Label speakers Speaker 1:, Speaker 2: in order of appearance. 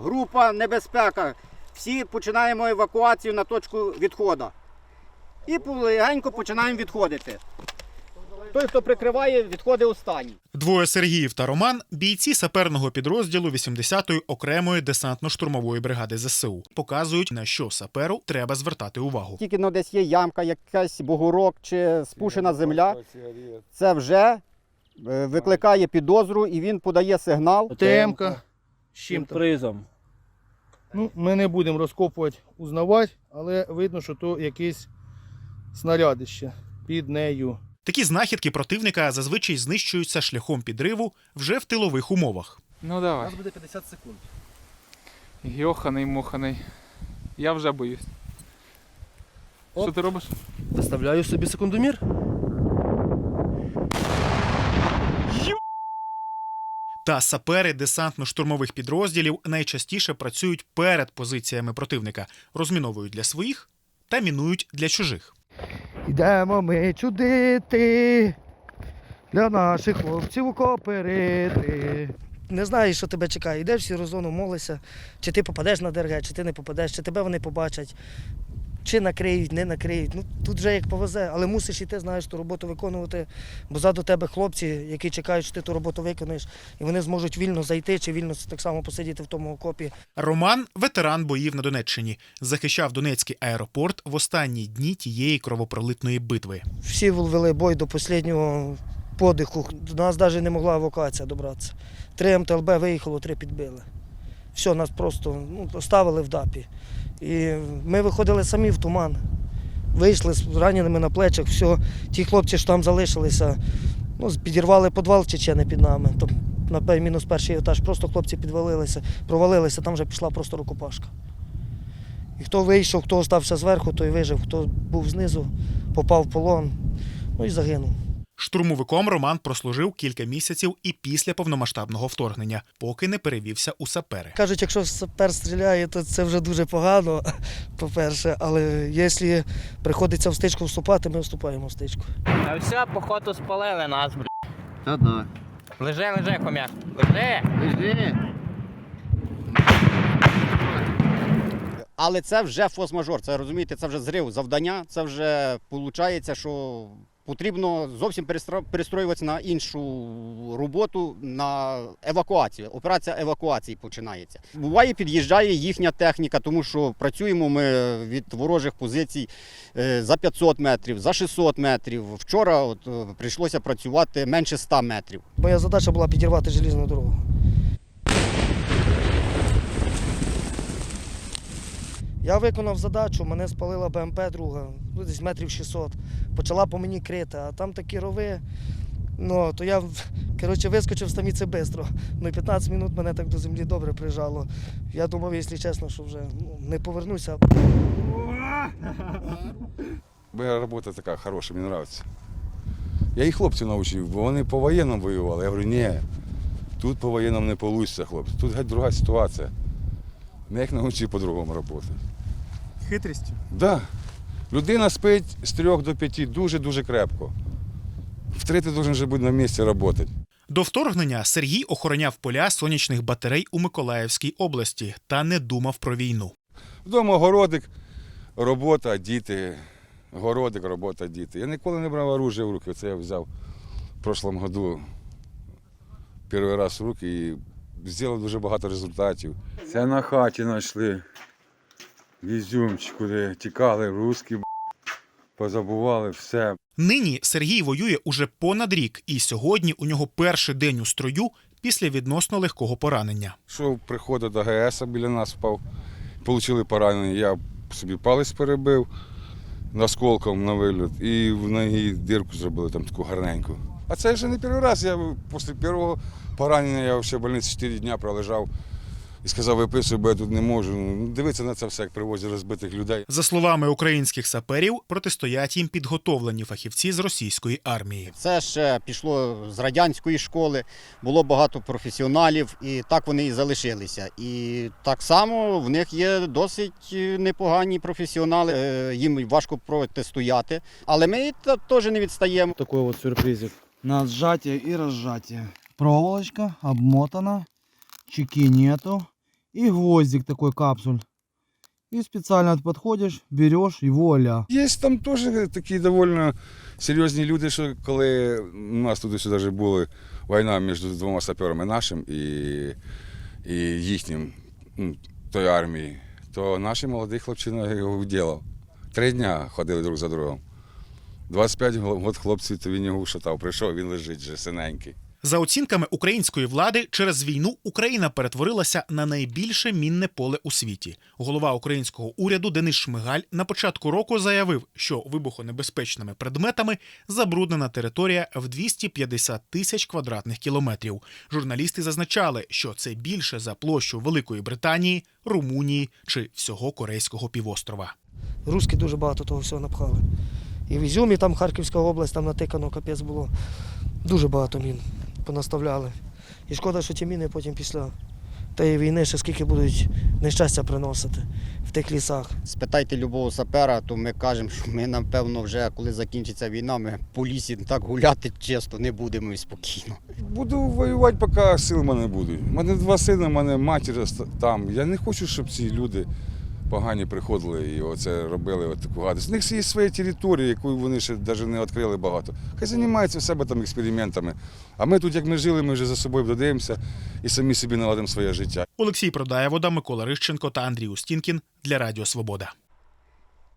Speaker 1: група, небезпека. Всі починаємо евакуацію на точку відходу. І полегенько починаємо відходити. Той, хто прикриває, відходить останній.
Speaker 2: Двоє Сергіїв та Роман бійці саперного підрозділу 80-ї окремої десантно-штурмової бригади ЗСУ показують, на що саперу треба звертати увагу.
Speaker 1: Тільки ну, десь є ямка, якась бугорок чи спушена земля, це вже е, викликає підозру і він подає сигнал.
Speaker 3: ТМ-ка з чим там. Ну, ми не будемо розкопувати, узнавати, але видно, що то якесь снарядище під нею.
Speaker 2: Такі знахідки противника зазвичай знищуються шляхом підриву вже в тилових умовах.
Speaker 4: Ну давай.
Speaker 3: буде 50 секунд.
Speaker 4: Йоханий моханий. Я вже боюсь. Що ти робиш?
Speaker 3: Виставляю собі секундомір.
Speaker 2: Та сапери десантно-штурмових підрозділів найчастіше працюють перед позиціями противника, розміновують для своїх та мінують для чужих.
Speaker 3: Йдемо ми чудити для наших хлопців кооперити.
Speaker 5: Не знаєш, що тебе чекає. Йдеш в сіру зону, молишся, чи ти попадеш на ДРГ, чи ти не попадеш, чи тебе вони побачать, чи накриють, не накриють. Ну тут вже як повезе, але мусиш іти, знаєш, ту роботу виконувати, бо ззаду тебе хлопці, які чекають, що ти ту роботу виконаєш, і вони зможуть вільно зайти чи вільно так само посидіти в тому окопі.
Speaker 2: Роман ветеран боїв на Донеччині, захищав Донецький аеропорт в останні дні тієї кровопролитної битви.
Speaker 5: Всі вели бой до останнього подиху. До нас навіть не могла евакуація добратися. Три МТЛБ виїхало, три підбили. Все, нас просто ну, оставили в ДАПі. І ми виходили самі в туман. Вийшли з раненими на плечах, все. Ті хлопці, що там залишилися, ну, підірвали підвал чечени під нами. Там, на мінус перший етаж, просто хлопці підвалилися, провалилися, там вже пішла просто рукопашка. І хто вийшов, хто остався зверху, той вижив, хто був знизу, попав в полон, ну і загинув.
Speaker 2: Штурмовиком Роман прослужив кілька місяців і після повномасштабного вторгнення, поки не перевівся у сапери.
Speaker 5: Кажуть, якщо сапер стріляє, то це вже дуже погано, по-перше. Але якщо приходиться в стичку вступати, ми вступаємо в стичку.
Speaker 6: А все, походу спалили нас, бля.
Speaker 1: Та да.
Speaker 6: Лежи, лежи, хомяк. Лежи.
Speaker 1: Але це вже фос-мажор, це розумієте, це вже зрив завдання, це вже виходить, що потрібно зовсім перестроюватися на іншу роботу, на евакуацію. Операція евакуації починається. Буває, під'їжджає їхня техніка, тому що працюємо ми від ворожих позицій е, за 500 метрів, за 600 метрів. Вчора от, е, прийшлося працювати менше 100 метрів.
Speaker 5: Моя задача була підірвати желізну дорогу. Я виконав задачу, мене спалила БМП друга, ну, десь метрів 600. Почала по мені крити, а там такі рови. Ну, то я коротше, вискочив з таміці швидко. Ну, і 15 минут мене так до землі добре прижало. Я думав, якщо чесно, що вже ну, не повернуся.
Speaker 7: Робота така хороша, мені подобається. Я і хлопців навчив, бо вони по воєнному воювали. Я говорю, ні, тут по воєнному не вийде, хлопці. Тут геть друга ситуація. Я їх навчив по-другому працювати.
Speaker 2: Хитрістю.
Speaker 7: Так. Да. Людина спить з трьох до п'яти дуже-дуже крепко. В три должен вже бути на місці працювати.
Speaker 2: До вторгнення Сергій охороняв поля сонячних батарей у Миколаївській області та не думав про війну.
Speaker 7: Вдома городик, робота, діти. Городик, робота, діти. Я ніколи не брав оружие в руки. Це я взяв в прошлому году перший раз в руки і зробив дуже багато результатів.
Speaker 8: Це на хаті знайшли візюмчик, куди тікали русські, б**, позабували все.
Speaker 2: Нині Сергій воює уже понад рік, і сьогодні у нього перший день у строю після відносно легкого поранення.
Speaker 7: Йшов приходив до ГС, біля нас впав, отримали поранення. Я собі палець перебив осколком на виліт і в ногі дірку зробили там таку гарненьку. А це вже не перший раз. Я після першого поранення я ще в больниці 4 дні пролежав і сказав, виписуй, бо я тут не можу. Ну, Дивитися на це все, як привозять розбитих людей.
Speaker 2: За словами українських саперів, протистоять їм підготовлені фахівці з російської армії.
Speaker 1: Це ще пішло з радянської школи, було багато професіоналів, і так вони і залишилися. І так само в них є досить непогані професіонали. Е, Їм важко протистояти, але ми теж не відстаємо.
Speaker 9: такой вот сюрпризик. На сжатие и разжатие. Проволочка обмотана, чеки нету. и гвоздик такой капсуль. И специально подходишь, берешь и вуаля.
Speaker 7: Є там теж такі доволі серйозні люди, що коли у нас тут сюди була війна між двома саперами нашим і, і їхнім тої армії, то наш молодий хлопчина його вділав. Три дня ходили друг за другом. 25 років хлопців, то він його ушатав. Прийшов, він лежить вже синенький.
Speaker 2: За оцінками української влади, через війну Україна перетворилася на найбільше мінне поле у світі. Голова українського уряду Денис Шмигаль на початку року заявив, що вибухонебезпечними предметами забруднена територія в 250 тисяч квадратних кілометрів. Журналісти зазначали, що це більше за площу Великої Британії, Румунії чи всього Корейського півострова.
Speaker 5: Руски дуже багато того всього напхали. І в Ізюмі, там Харківська область, там натикано, капець було. Дуже багато мін понаставляли. І шкода, що ті міни потім після тієї війни ще скільки будуть нещастя приносити в тих лісах.
Speaker 1: Спитайте любого сапера, то ми кажемо, що ми, напевно, вже коли закінчиться війна, ми по лісі так гуляти чисто не будемо і спокійно.
Speaker 7: Буду воювати, поки сил мене буде. У мене два сини, в мене матір там. Я не хочу, щоб ці люди погані приходили і оце робили от таку гадость. У них є своя територія, яку вони ще навіть не відкрили багато. Хай займаються в себе там експериментами. А ми тут, як ми жили, ми вже за собою додаємося і самі собі наладимо своє життя.
Speaker 2: Олексій Продаєвода, Микола Рищенко та Андрій Устінкін для Радіо Свобода.